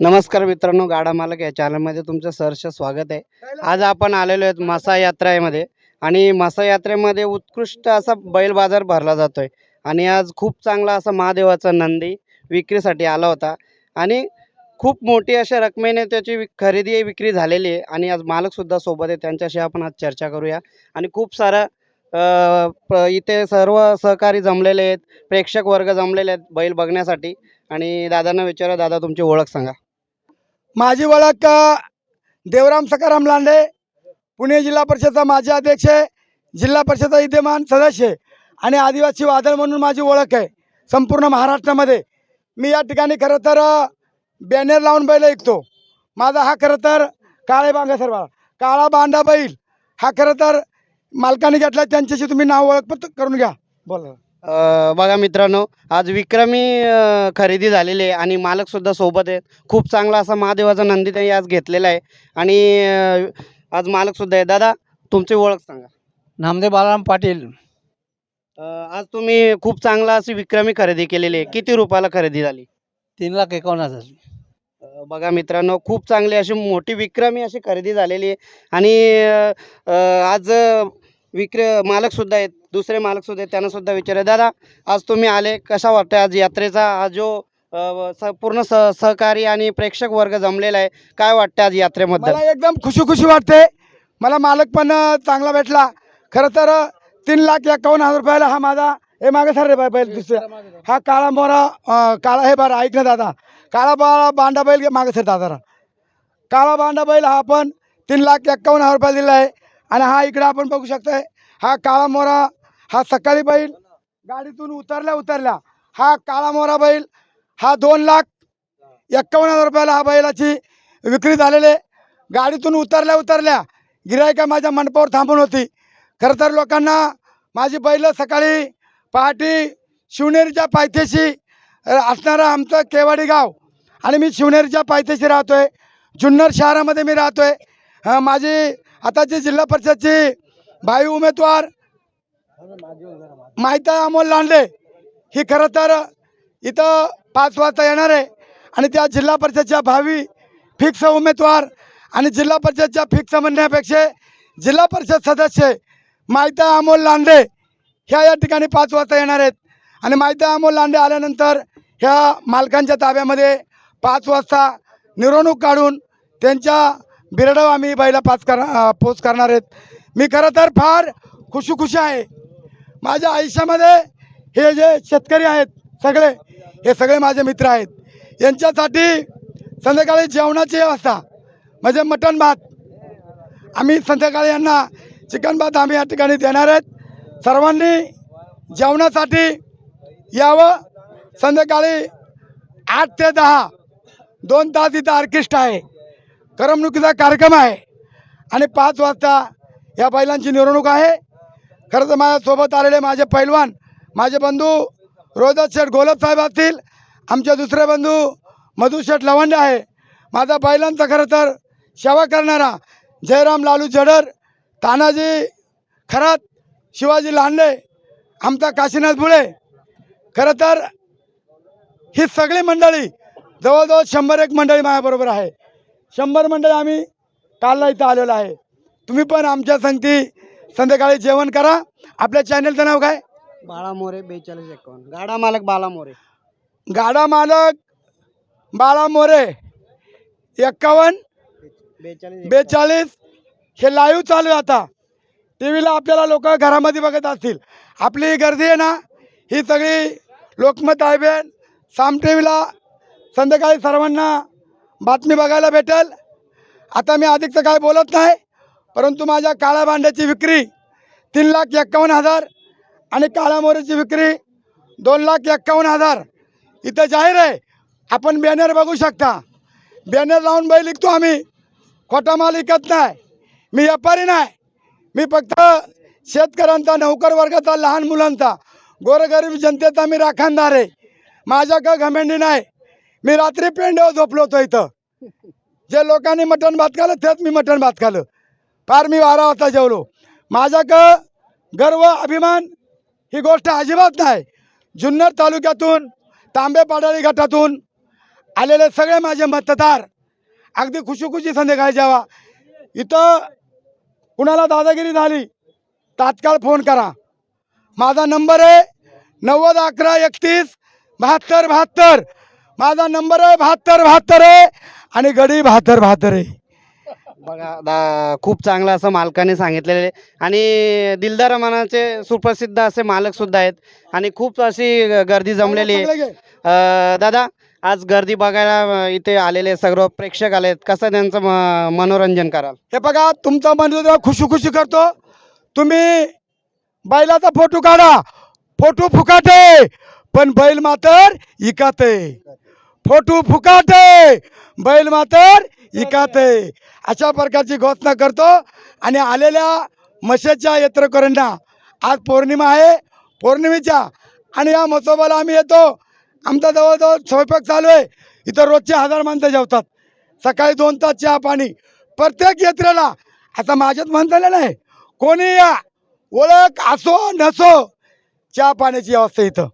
नमस्कार मित्रांनो गाडा मालक या चॅनलमध्ये तुमचं सहर्ष स्वागत आहे. आज आपण आलेलो आहेत मासा यात्रेमध्ये आणि मासा यात्रेमध्ये उत्कृष्ट असा बैल बाजार भरला जातो आहे आणि आज खूप चांगला असा महादेवाचा नंदी विक्रीसाठी आला होता. आणि खूप मोठी अशा रकमेने त्याची विक- खरेदी विक्री झालेली आहे. आणि आज मालकसुद्धा सोबत आहे त्यांच्याशी आपण आज चर्चा करूया. आणि खूप सारा प- इथे सर्व सहकारी जमलेले आहेत प्रेक्षक वर्ग जमलेले आहेत बैल बघण्यासाठी. आणि दादांना विचारा दादा तुमची ओळख सांगा. माझी ओळख देवराम सकाराम लांडे पुणे जिल्हा परिषदचा माजी अध्यक्ष आहे जिल्हा परिषदचा विद्यमान सदस्य आहे आणि आदिवासी वादळ म्हणून माझी ओळख आहे संपूर्ण महाराष्ट्रामध्ये. मी या ठिकाणी खरं तर बॅनर लावून बैल ऐकतो. माझा हा खरं तर काळे बांगा सर्व काळा बांधा बैल. हा खरं तर मालकाने घेतला त्यांच्याशी तुम्ही नाव ओळख करून घ्या. बोला. अ, बघा मित्रांनो आज विक्रमी अ, खरेदी झालेली आहे आणि मालकसुद्धा सोबत आहेत. खूप चांगला असा महादेवाचा नंदी त्यांनी आज घेतलेला आहे. आणि अ, आज मालकसुद्धा आहे दादा तुमची ओळख सांगा. नामदेव बालाराम पाटील. अ, आज तुम्ही खूप चांगला अशी विक्रमी खरेदी केलेली आहे. किती रुपयाला खरेदी झाली? तीन लाख एकावन्न हजार. अ, बघा मित्रांनो खूप चांगली अशी मोठी विक्रमी अशी खरेदी झालेली आहे. आणि अ, अ, आज विक्र मालकसुद्धा आहेत दुसरे मालकसुद्धा आहेत त्यांनासुद्धा सुद्धा दादा आज तुम्ही आले कसा वाटतं आज यात्रेचा? हा जो स- पूर्ण स सहकारी आणि प्रेक्षक वर्ग जमलेला आहे काय वाटतं आज यात्रेमध्ये मला एकदम खुशी खुशी वाटते. मला मालक पण चांगला भेटला. खरं तर तीन लाख एकावन्न हजार रुपयाला हा माझा हे मागे सर रे बाय बैल दुसरा हा काळा मोरा काळा हे बरं ऐक ना दादा. काळा बाळा बांडा बैल मागे सर दादा. काळा बांडा बैल हा आपण तीन लाख एकावन्न हजार रुपयाला दिला आहे आणि हा इकडे आपण बघू शकतोय हा काळा मोरा हा सकाळी बैल गाडीतून उतरल्या उतरल्या हा काळा मोरा बैल हा दोन लाख एक्कावन्न हजार रुपयाला हा बैलाची विक्री झालेले गाडीतून उतरल्या उतरल्या गिरायका माझ्या मंडपावर थांबून होती. खरं तर लोकांना माझी बैल सकाळी पहाटे शिवनेरीच्या पायथ्याशी असणारा असणारं आमचं केवाडी गाव. आणि मी शिवनेरीच्या पायथ्याशी राहतो आहे जुन्नर शहरामध्ये मी राहतो आहे माझी आताची जिल्हा परिषदची भाई उमेदवार माहिता अमोल लांडे ही खरं तर इथं पाच वाजता येणार आहे. आणि त्या जिल्हा परिषदच्या भावी फिक्स उमेदवार आणि जिल्हा परिषदच्या फिक्स म्हणण्यापेक्षा जिल्हा परिषद सदस्य माहिता अमोल लांडे ह्या या ठिकाणी पाच वाजता येणार आहेत. आणि माहिता अमोल लांडे आल्यानंतर ह्या मालकांच्या ताब्यामध्ये पाच वाजता मिरवणूक काढून त्यांच्या बिरडाव आम्ही बैला पाच कर पोच करणार आहेत. मी खरं तर फार खुशी खुशी आहे. माझ्या आयुष्यामध्ये हे जे शेतकरी आहेत सगळे हे सगळे माझे मित्र आहेत. यांच्यासाठी संध्याकाळी जेवणाची व्यवस्था म्हणजे मटण भात. आम्ही संध्याकाळी यांना चिकन भात आम्ही या ठिकाणी देणार आहेत. सर्वांनी जेवणासाठी यावं. संध्याकाळी आठ ते दहा दोन तास इथं ऑर्केस्ट्रा आहे. करमणुकीचा कार्यक्रम आहे. आणि पाच वाजता या बैलांची निवडणूक आहे. खरं तर माझ्यासोबत आलेले माझे पैलवान माझे बंधू रोजत शेठ गोलब साहेब असतील आमचे दुसरे बंधू मधु शेठ लवंडे आहे. माझा बैलांचा खरं तर सेवा करणारा जयराम लालू जडर तानाजी खरात शिवाजी लांडे आमचा काशीनाथ बुळे. खरं तर ही सगळी मंडळी जवळजवळ शंभर एक मंडळी माझ्याबरोबर आहे. शंभर मंडळी आम्ही कालला इथं आलेलो आहे. तुम्ही पण आमच्या संगती संध्याकाळी जेवण करा. आपल्या चॅनलचं नाव काय? बाळा मोरे बेचाळीस एकावन्न. गाडा मालक बाला मोरे. गाडा मालक बाळा मोरे. एक्कावन्न बेचाळीस बेचाळीस. हे लाईव्ह चालू आहे आता. टी व्हीला आपल्याला लोक घरामध्ये बघत असतील. आपली गर्दी आहे ना ही सगळी लोकमत आयबेन साम टी व्हीला संध्याकाळी सर्वांना बातमी बघायला भेटेल. आता मी अधिकचं काय बोलत नाही परंतु माझ्या काळ्या भांड्याची विक्री तीन लाख एक्कावन्न हजार आणि काळ्या मोरीची विक्री दोन लाख एक्कावन्न हजार. इथं जाहीर आहे आपण बॅनर बघू शकता. बॅनर लावून बैल विकतो आम्ही. खोटा माल विकत नाही. मी व्यापारी नाही. मी फक्त शेतकऱ्यांचा नौकर वर्गाचा लहान मुलांचा गोरगरीब जनतेचा मी राखणदार आहे. माझ्या का घमेंडी नाही. मी रात्री पेंड्यावर झोपलो होतो इथं. जे लोकांनी मटण भात खालं तेच मी मटण भात खालं फार मी बारा वाजता जेवलो. माझ्या गर्व अभिमान ही गोष्ट अजिबात नाही. जुन्नर तालुक्यातून तांबे पाडाळी गटातून आलेले सगळे माझे मतदार अगदी खुशी संध्याकाळी जेवा. इथं कुणाला दादागिरी झाली तात्काळ फोन करा. माझा नंबर आहे नव्वद अकरा एकतीस बहात्तर बहात्तर. माझा नंबर आहे बहात्तर बहात्तर आहे आणि गडी बहात्तर बहात्तर आहे. बघा दा खूप चांगलं असं मालकाने सांगितलेले आहे. आणि दिलदार मनाचे सुप्रसिद्ध असे मालक सुद्धा आहेत. आणि खूप अशी गर्दी जमलेली आहे. अ, दादा आज गर्दी बघायला इथे आलेले सर्व प्रेक्षक आले आहेत कसं त्यांचं म- मनोरंजन कराल? हे बघा तुमचा मन खुशी खुशी करतो. तुम्ही बैलाचा फोटो काढा. फोटो फुकाटे. पण बैल मातर इकाते. फोटो फुकाटे. बैल मातर इकाते. अशा प्रकारची घोषणा करतो. आणि आलेल्या मशाच्या यात्रेकरूंना आज पौर्णिमा आहे. पौर्णिमेच्या. आणि या महोत्सवाला आम्ही येतो. आमचा जवळजवळ स्वयंपाक चालू आहे. इथं रोजचे हजार माणसं जेवतात. सकाळी दोन तास चहा पाणी. प्रत्येक यात्रेला आता माझ्याच म्हणता नाही कोणी या ओळख असो नसो चहा पाण्याची व्यवस्था इथं.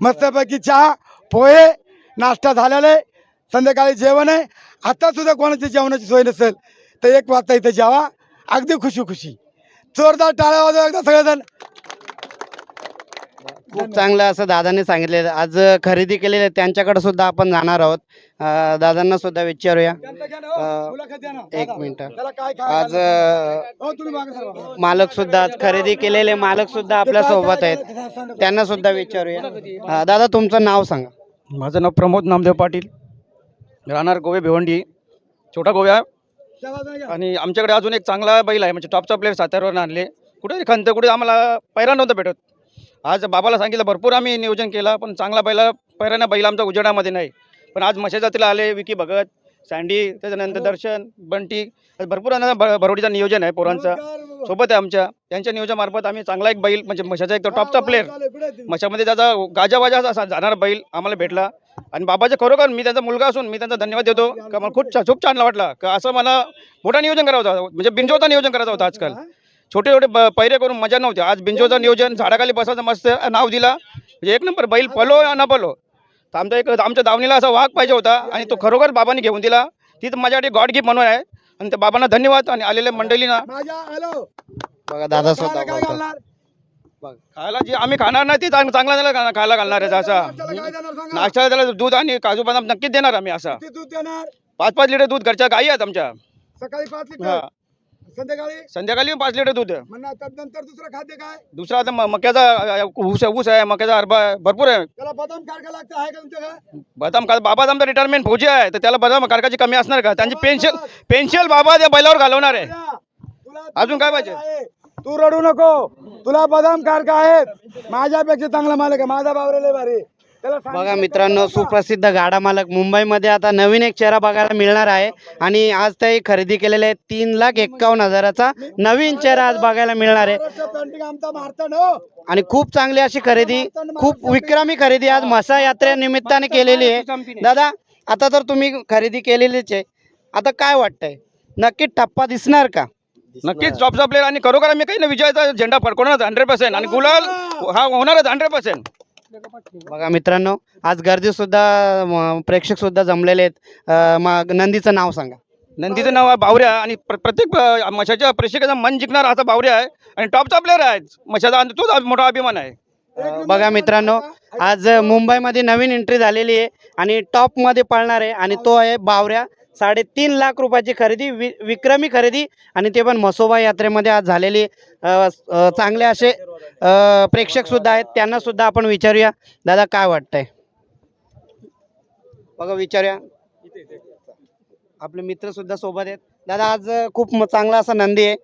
मस्तपैकी चहा पोहे नाश्ता झालेला आहे संध्याकाळी जेवण आहे. आता सुद्धा कोणाची जेवणाची सोय नसेल तर एक वाजता इथं जेवा. अगदी खुशी खुशी जोरदार टाळ्या वाजवा एकदा सगळेजण. खूप चांगलं असं दादाने सांगितले आज खरेदी केलेले त्यांच्याकडे सुद्धा आपण जाणार आहोत. दादांना सुद्धा विचारूया. अ, एक मिनिट. आज हो. मालक सुद्धा आज खरेदी केलेले मालक सुद्धा आपल्यासोबत आहेत. त्यांना सुद्धा विचारूया. दादा तुमचं नाव सांगा. माझं नाव प्रमोद नामदेव पाटील. राहणार गोवे भिवंडी. छोटा गोव्या. आणि आमच्याकडे अजून एक चांगला बैल आहे म्हणजे टॉपचा प्लेअर साताऱ्यावरून आणले. कुठे खंत? कुठे? आम्हाला पैरा नव्हता भेटत. आज बाबाला सांगितलं भरपूर आम्ही नियोजन केलं पण चांगला बैला पैराना बैल आमचा उजेडामध्ये नाही. पण आज मशा जातीला आले विकी भगत सँडी त्याच्यानंतर दर्शन बंटी भरपूर भरवडीचं नियोजन आहे पोरांचं. सोबत आहे आमच्या. त्यांच्या नियोजनामार्फत आम्ही चांगला एक बैल म्हणजे मशाचा एक टॉपचा प्लेअर मशामध्ये त्याचा गाजावाजा असा जाणारा बैल आम्हाला भेटला. आणि बाबाचे खरोखर मी त्यांचा मुलगा असून मी त्यांचा धन्यवाद देतो. का मला खूप खूप छान वाटला. का असं मला मोठा नियोजन करायचं होता. म्हणजे बिंजोचा नियोजन करायचा होता आजकाल. छोटे छोटे पैरे करून मजा नव्हती. आज बिंजोचं नियोजन झाडाखाली बसायचं मस्त नाव दिला. म्हणजे एक नंबर बैल पलो या न पलो तर आमचा एक आमच्या दावणीला असा वाघ पाहिजे होता आणि तो खरोखर बाबांनी घेऊन दिला. ती तर माझ्यासाठी गॉड गिफ्ट म्हणून आहे. आणि त्या बाबांना धन्यवाद आणि आलेल्या मंडळींना बघा दादा बोलतात. बघा खायला जे आम्ही खाणार नाही ते चांग- चांगला त्याला खायला घालणार आहे असा. नाश्त्याला त्याला दूध आणि काजू बदाम नक्कीच देणार आम्ही असा. किती दूध देणार? पाच पाच लिटर दूध घरच्या गाई आहेत आमच्या. सकाळी पाच हा. लिटर संध्याकाळी? संध्याकाळी पाच लिटर दूध. आहे. नंतर दुसरं खाद्य काय? दुसरा आता म- मक्याचा अ, ऊस आहे ऊस आहे मक्याचा हरभा आहे भरपूर आहे. त्याला बदाम कारखा लागतं आहे का तुमच्याकडे बदाम का बाबा आमचा रिटायरमेंट फौजी आहे तर त्याला बदाम कारकाची कमी असणार का? त्यांची पेन्शन पेन्शन बाबा त्या बैलावर घालवणार आहे. तुला अजून काय पाहिजे? आहे. तू रडू नको. तुला बदाम कारखा आहेत. माझ्यापेक्षा चांगला मालक आहे. माझा बावरेले भारी त्याला सांगितलं बघा तर मित्रांनो. सुप्रसिद्ध गाडा मालक मुंबईमध्ये आता नवीन एक चेहरा बघायला मिळणार आहे. आणि आज ते खरेदी केलेले आहे तीन लाख एक्कावन्न हजाराचा नवीन चेहरा आज बघायला मिळणार आहे. हो. आणि खूप चांगली अशी खरेदी खूप विक्रमी खरेदी आज मसा यात्रे निमित्ताने केलेली आहे. दादा आता तर तुम्ही खरेदी केलेलीच आहे. आता काय वाटतंय? नक्की टप्पा दिसणार का? नक्कीच टॉपचा प्लेअर आणि खरोखर आम्ही काही ना विजयाचा झेंडा फडकवणार हंड्रेड पर्सेंट आणि गुलाल हा होणारच हंड्रेड पर्सेंट बघा मित्रांनो आज गर्दी सुद्धा प्रेक्षक सुद्धा जमलेले आहेत. मग नंदीचं नाव सांगा. नंदीचं नाव आहे बावऱ्या आणि प्र- प्रत्येक अ, मशाच्या प्रेक्षकाचं मन जिंकणार असा बावऱ्या आहे आणि टॉपचा प्लेअर आहे मशाचा आणि तोच आज मोठा अभिमान आहे. अं, बघा मित्रांनो आज मुंबईमध्ये नवीन एंट्री झालेली आहे आणि टॉपमध्ये पळणार आहे आणि तो आहे बावऱ्या. साडेतीन लाख रुपयाची खरेदी वि विक्रमी खरेदी आणि ते पण मसोबा यात्रेमध्ये आज झालेली चांगले असे प्रेक्षकसुद्धा आहेत. त्यांनासुद्धा आपण विचारूया. दादा काय वाटतंय? बघा विचारूया. आपले मित्रसुद्धा सोबत आहेत. दादा आज खूप म- चांगला असा नंदी आहे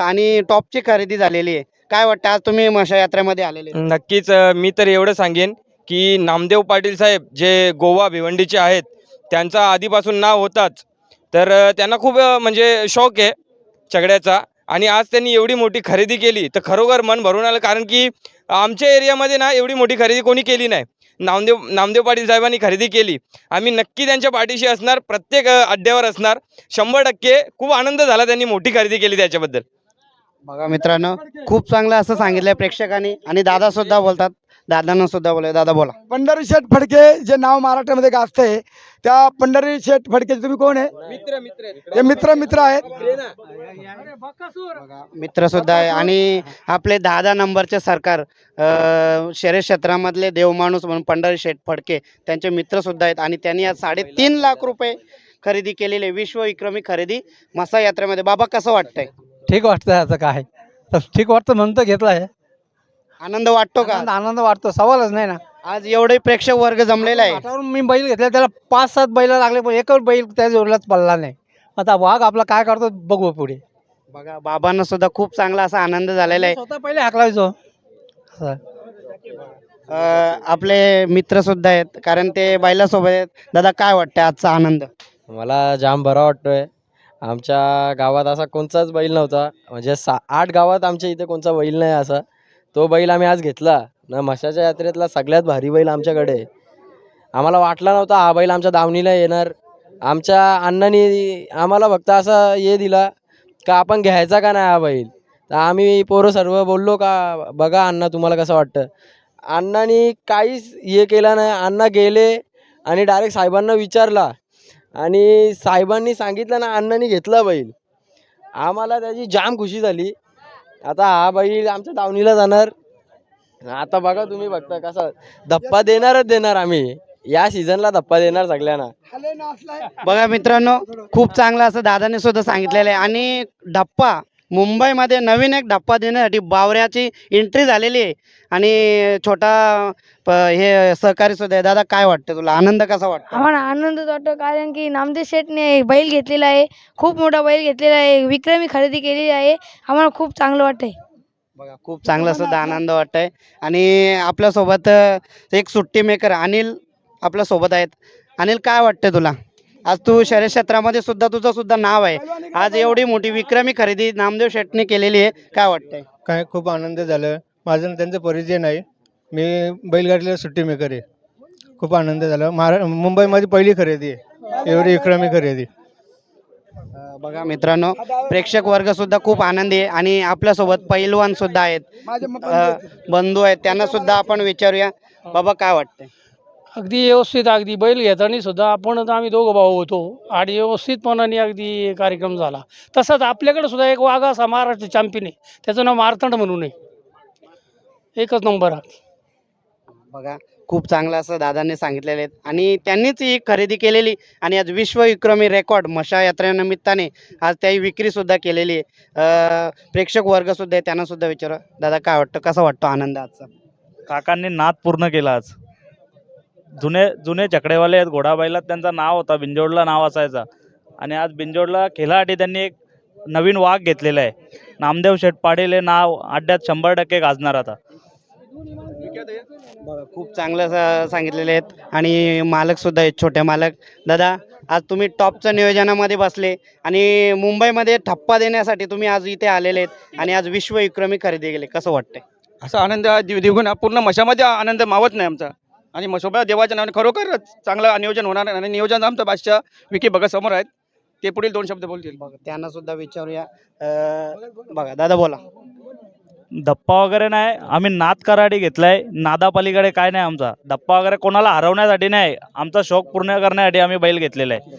आणि टॉपची खरेदी झालेली आहे. काय वाटतं? आज तुम्ही मशा यात्रेमध्ये आलेले नक्कीच मी तर एवढं सांगेन की नामदेव पाटील साहेब जे गोवा भिवंडीचे आहेत त्यांचा आधीपासून नाव होताच. तर त्यांना खूप म्हणजे शौक आहे चगड्याचा. आणि आज त्यांनी एवढी मोठी खरेदी केली तर खरोखर मन भरून आलं कारण की आमच्या एरियामध्ये ना एवढी मोठी खरेदी कोणी केली नाही. नामदेव नामदेव पाटील साहेबांनी खरेदी केली. आम्ही नक्की त्यांच्या पाठीशी असणार प्रत्येक अड्ड्यावर असणार. शंभर टक्के खूप आनंद झाला त्यांनी मोठी खरेदी केली त्याच्याबद्दल. बघा मित्रांनो खूप चांगलं असं सांगितलंय प्रेक्षकांनी. आणि दादा सुद्धा बोलतात दादांना सुद्धा बोला दादा बोला. पंढरी शेठ फडके जे नाव महाराष्ट्रामध्ये गाजते त्या पंढरी शेठ फडके तुम्ही कोण आहे? मित्र मित्र हे मित्र मित्र आहेत. मित्र सुद्धा आहे. आणि आपले दहा दहा नंबरचे सरकार शहरी क्षेत्रामधले देवमाणूस म्हणून पंढरी शेठ फडके त्यांचे मित्र सुद्धा आहेत. आणि त्यांनी आज साडेतीन लाख रुपये खरेदी केलेले विश्व विक्रमी खरेदी मसा यात्रेमध्ये बाबा कसं वाटतंय? ठीक वाटतं आता काय. ठीक वाटतं म्हणून तर घेतलं आहे आनंद वाटतो का? आनंद आनंद वाटतो. सवालच नाही ना. आज एवढे प्रेक्षक वर्ग जमलेला आहे मी बैल घेतला त्याला पाच सात बैल लागले पण एकच बैल त्या जोडलाच पडला नाही. आता वाघ आपला काय करतो बघू पुढे. बघा बाबांना सुद्धा खूप चांगला असा आनंद झालेला आहे. स्वतः पहिले हाकलायचो. असं. अ, आपले मित्र सुद्धा आहेत कारण ते बैलासोबत आहेत. दादा काय वाटतं आजचा आनंद? मला जाम बरा वाटतोय. आमच्या गावात असा कोणताच बैल नव्हता. म्हणजे सा आठ गावात आमच्या इथे कोणता बैल नाही असा. तो बैल आम्ही आज घेतला. ना मशाच्या यात्रेतला सगळ्यात भारी बैल आमच्याकडे. आहे. आम्हाला वाटला नव्हता हा बैल आमच्या दावणीला येणार. आमच्या अण्णांनी आम्हाला फक्त असं हे दिला का आपण घ्यायचा का नाही हा बैल? तर आम्ही पोरं सर्व बोललो का बघा अण्णा तुम्हाला कसं वाटतं? अण्णांनी काहीच हे केलं नाही. अण्णा गेले आणि डायरेक्ट साहेबांना विचारला. आणि साहेबांनी सांगितलं ना अण्णांनी घेतला बैल. आम्हाला त्याची जाम खुशी झाली. आता हा बैल आमच्या दावणीला जाणार. आता बघा तुम्ही बघता कसा धप्पा देणारच देणार आम्ही. या सीझनला धप्पा देणार सगळ्यांना. बघा मित्रांनो खूप चांगलं असं दादाने सुद्धा सांगितलेलं आहे. आणि धप्पा मुंबईमध्ये नवीन एक धप्पा देण्यासाठी बावऱ्याची एंट्री झालेली आहे. आणि छोटा प- हे सहकारी सुद्धा आहे. दादा काय वाटतं तुला? आनंद कसा वाटतो? आम्हाला आनंदच वाटतो कारण की नामदेव शेठने बैल घेतलेला आहे. खूप मोठा बैल घेतलेला आहे. विक्रमी खरेदी केलेली आहे. आम्हाला खूप चांगलं वाटतंय. बघा खूप चांगला सुद्धा आनंद वाटतंय. आणि आपल्यासोबत अ, एक सुट्टी मेकर अनिल आपल्यासोबत आहेत. अनिल काय वाटतंय तुला? आज तू शहरी क्षेत्रामध्ये सुद्धा तुझं सुद्धा नाव आहे. आज एवढी मोठी विक्रमी खरेदी नामदेव शेटने केलेली आहे. काय वाटतंय? काय खूप आनंद झालं. माझं त्यांचा परिचय नाही. मी बैलगाडीला सुट्टी मेकर आहे. खूप आनंद झाला. महारा मुंबईमध्ये पहिली खरेदी आहे. एवढी विक्रमी खरेदी. बघा मित्रांनो प्रेक्षक वर्ग सुद्धा खूप आनंदी आहे आणि आपल्यासोबत पैलवान सुद्धा आहेत. बंधू आहेत त्यांना सुद्धा आपण विचारूया. बाबा काय वाटतंय? अगदी व्यवस्थित अगदी बैल घेताना सुद्धा आपण आम्ही दोघं भाऊ होतो. आणि व्यवस्थितपणाने अगदी कार्यक्रम झाला. तसंच आपल्याकडे सुद्धा एक वाघ असा महाराष्ट्र चॅम्पियन आहे. त्याचं नाव मारतंड म्हणून आहे. एकच नंबर हा. बघा खूप चांगलं असं दादांनी सांगितलेले आहेत आणि त्यांनीच ही खरेदी केलेली. आणि आज विश्वविक्रमी रेकॉर्ड मशा यात्रेनिमित्ताने आज त्याही विक्री सुद्धा केलेली आहे. प्रेक्षक वर्ग सुद्धा आहे त्यांना सुद्धा विचारा. दादा काय वाटतं? कसा वाटतो आनंद आजचा? काकांनी नाद पूर्ण केला आज. जुने जुने चकडेवाले आहेत घोडाबाईला त्यांचं नाव होता बिंजोडला नाव असायचा. आणि आज बिंजोडला खेळासाठी त्यांनी एक नवीन वाघ घेतलेला आहे. नामदेव शेठ पाटील हे नाव अड्ड्यात शंभर टक्के गाजणार आता. बघा खूप चांगलं असं सांगितलेले आहेत. आणि मालक सुद्धा आहेत छोटे मालक. दादा आज तुम्ही टॉपच्या नियोजनामध्ये बसले आणि मुंबईमध्ये ठप्पा देण्यासाठी तुम्ही आज इथे आलेले आहेत. आणि आज विश्वविक्रमी खरेदी केले. कसं वाटतंय? असा आनंद दि- द्विगुण. पूर्ण मशामध्ये आनंद मावत नाही आमचा. आणि मशोबा देवाच्या नावाने खरोखर चांगलं नियोजन होणार आहे. आणि नियोजन आमचं बादशाह विकी भगत समोर आहेत. ते पुढील दोन शब्द बोलतील. बघा त्यांना सुद्धा विचारूया. अं, बघा दादा बोला. धप्पा वगैरे नाही. आम्ही नाद कराडी घेतलाय. नादापलीकडे काय नाही आमचा. धप्पा वगैरे कोणाला हरवण्यासाठी नाही. आमचा शौक पूर्ण करण्यासाठी आम्ही बैल घेतलेला आहे.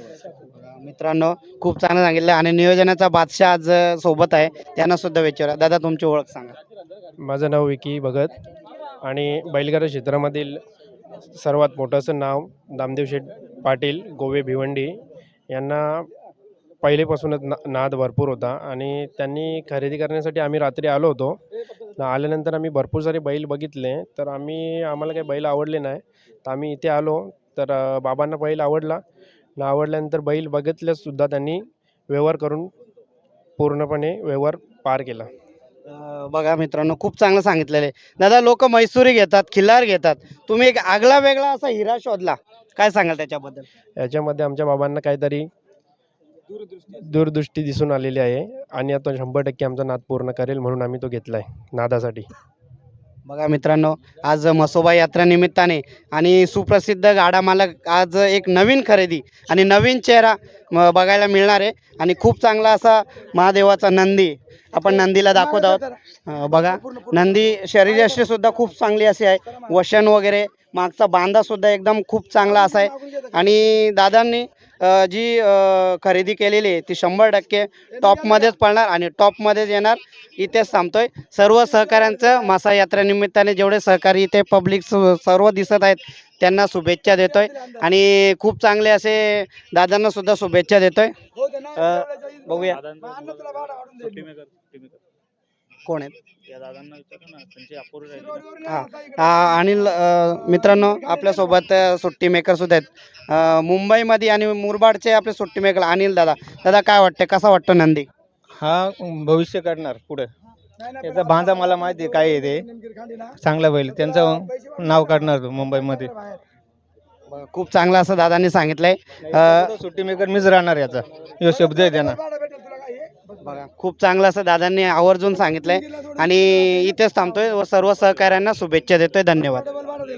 मित्रांनो खूप चांगलं सांगितलं. आणि नियोजनाचा बादशाह आज सोबत आहे. त्यांना सुद्धा विचारा दादा तुमची ओळख सांगा. माझं नाव विकी भगत. आणि बैलगाडा क्षेत्रामधील सर्वात मोठं नाव नामदेव शेठ पाटील गोवे भिवंडी यांना पहिलेपासूनच ना नाद भरपूर होता आणि त्यांनी खरेदी करण्यासाठी आम्ही रात्री आलो होतो. आल्यानंतर आम्ही भरपूर सारे बैल बघितले तर आम्ही आम्हाला काही बैल आवडले नाही. तर आम्ही इथे आलो तर बाबांना बैल आवडला. न आवडल्यानंतर बैल बघितल्यासुद्धा त्यांनी व्यवहार करून पूर्णपणे व्यवहार पार केला. बघा मित्रांनो खूप चांगलं सांगितलेलं आहे. दादा लोक मैसुरी घेतात खिल्लार घेतात. तुम्ही एक आगला वेगळा असा हिरा शोधला. काय सांगाल त्याच्याबद्दल? याच्यामध्ये आमच्या बाबांना काहीतरी दूरदृष्टी दिसून आलेली आहे आणि आता शंभर टक्के आमचा नाद पूर्ण करेल म्हणून आम्ही तो घेतला आहे नादासाठी. बघा मित्रांनो आज मसोबा यात्रा निमित्ताने आणि सुप्रसिद्ध गाडा मालक आज एक नवीन खरेदी आणि नवीन चेहरा बघायला मिळणार आहे. आणि खूप चांगला असा महादेवाचा नंदी आपण नंदीला दाखवत आहोत. बघा नंदी शरीराशी सुद्धा खूप चांगली अशी आहे. वशन वगैरे मागचा बांधासुद्धा एकदम खूप चांगला असा आहे. आणि दादांनी जी खरेदी केलेली आहे ती शंभर टक्के टॉपमध्येच पडणार आणि टॉपमध्येच येणार. इथेच थांबतोय. सर्व सहकाऱ्यांचं मासा यात्रेनिमित्ताने जेवढे सहकारी इथे पब्लिक सर्व दिसत आहेत त्यांना शुभेच्छा देतोय. आणि खूप चांगले असे दादांना सुद्धा शुभेच्छा देतोय. बघूया. कोण आहेत? या दादांना विचारा ना त्यांची अपूर्ण राहिली हा. आ, अनिल अ, मित्रांनो आपल्यासोबत अ, सुट्टी मेकर सुद्धा आहेत. अ, मुंबईमध्ये आणि मुरबाडचे आपले सुट्टी मेकर अनिल दादा. दादा काय वाटतं कसा वाटतं नंदी? हा भविष्य करणार पुढे. याचा बांधा मला माहिती आहे काय आहे ते. चांगला बैल त्यांचं नाव काढणार तो मुंबईमध्ये. खूप चांगलं असं दादांनी सांगितलंय. अ, सुट्टी मेकर मीच राहणार याचा. यो शब्द आहे त्यांना बघा खूप चांगलं असं दादांनी आवर्जून सांगितलंय. आणि इथेच थांबतोय व सर्व सहकाऱ्यांना शुभेच्छा देतोय. धन्यवाद.